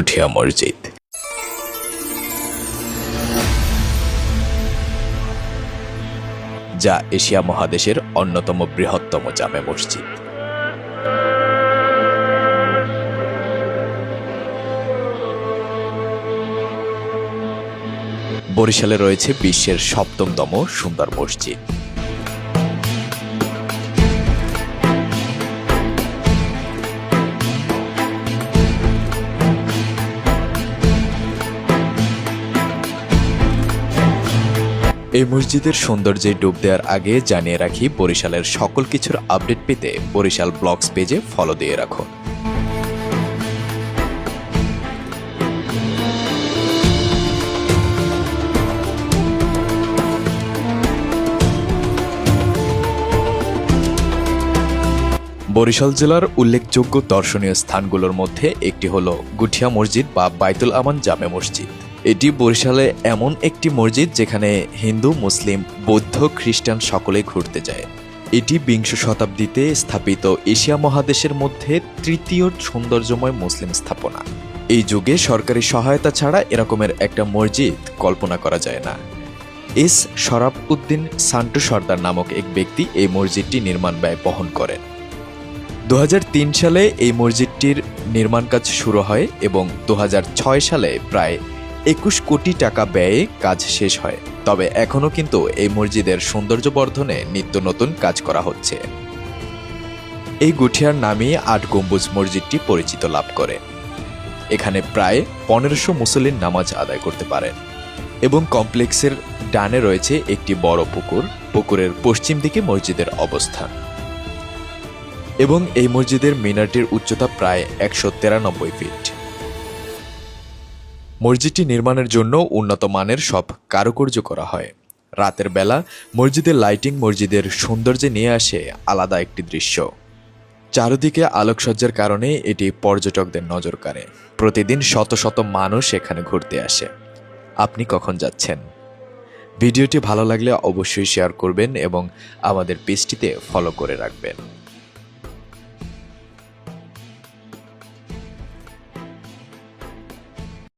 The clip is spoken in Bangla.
উঠিয়া মসজিদ। যা এশিয়া মহাদেশের অন্যতম বৃহত্তম জামে মসজিদ। বরিশালে রয়েছে বিশ্বের সপ্তমতম সুন্দর মসজিদ। এই মসজিদের সৌন্দর্যে ডুব দেওয়ার আগে জানিয়ে রাখি বরিশালের সকল কিছুর আপডেট পেতে বরিশাল ব্লগস পেজে ফলো দিয়ে রাখুন। বরিশাল জেলার উল্লেখযোগ্য দর্শনীয় স্থানগুলোর মধ্যে একটি হল গুঠিয়া মসজিদ বা বাইতুল আমান জামে মসজিদ। এটি বরিশালে এমন একটি মসজিদ যেখানে হিন্দু, মুসলিম, বৌদ্ধ, খ্রিস্টান সকলে ঘুরতে যায়। এটি বিংশ শতাব্দীতে স্থাপিত এশিয়া মহাদেশের মধ্যে তৃতীয় সৌন্দর্যময় মুসলিম স্থাপনা। এই যুগে সরকারি সহায়তা ছাড়া এরকমের একটা মসজিদ কল্পনা করা যায় না। এস. শরাব উদ্দিন সান্টু সর্দার নামক এক ব্যক্তি এই মসজিদটি নির্মাণ ব্যয় বহন করেন। দু হাজার তিন সালে এই মসজিদটির নির্মাণ কাজ শুরু হয় এবং দু হাজার ছয় সালে প্রায় একুশ কোটি টাকা ব্যয়ে কাজ শেষ হয়। তবে এখনও কিন্তু এই মসজিদের সৌন্দর্য বর্ধনে নিত্য নতুন কাজ করা হচ্ছে। এই গুঠিয়ার নামেই আট গম্বুজ মসজিদটি পরিচিত লাভ করে। এখানে প্রায় পনেরোশো মুসলিম নামাজ আদায় করতে পারেন এবং কমপ্লেক্সের ডানে রয়েছে একটি বড় পুকুর। পুকুরের পশ্চিম দিকে মসজিদের অবস্থান। এবং এই মসজিদের মিনারটির উচ্চতা প্রায় একশো তেরানব্বই ফিট। মসজিদটি নির্মাণের জন্য উন্নত মানের সব কারুকার্য করা হয়। রাতের বেলা মসজিদের লাইটিং মসজিদের সৌন্দর্যে নিয়ে আসে আলাদা একটি দৃশ্য। চারদিকে আলোকসজ্জার কারণে এটি পর্যটকদের নজর কাড়ে। প্রতিদিন শত শত মানুষ এখানে ঘুরতে আসে। আপনি কখন যাচ্ছেন? ভিডিওটি ভালো লাগলে অবশ্যই শেয়ার করবেন এবং আমাদের পেজটিতে ফলো করে রাখবেন।